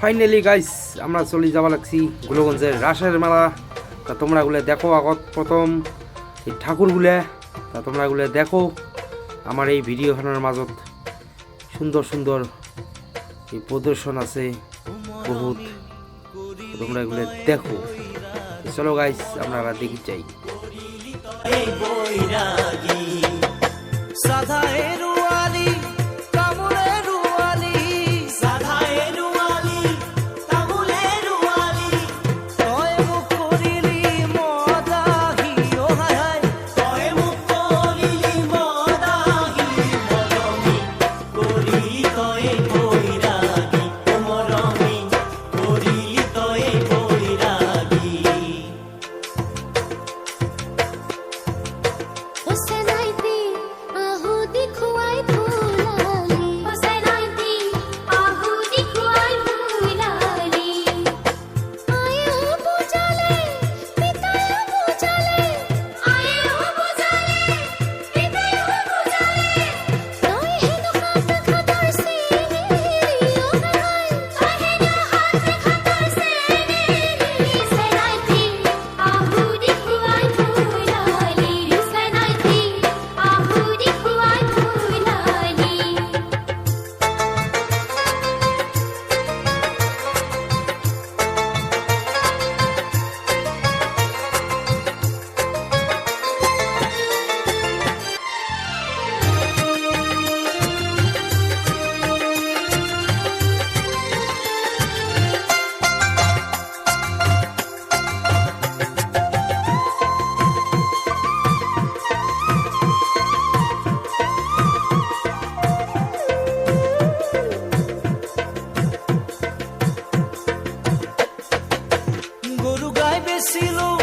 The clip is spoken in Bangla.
ফাইনালি গাইস আমরা চলে যাওয়া লাগছি গোলগঞ্জের রাসের মেলা। তা তোমরা গুলো দেখো আগত প্রথম। এই ঠাকুরগুলা তা তোমরা গুলো দেখো। আমার এই ভিডিওখানের মাজত সুন্দর সুন্দর এই প্রদর্শন আছে, বহুত। তোমরা এগুলো দেখো। চলো গাইস আমরা দেখি চাই নয় See you.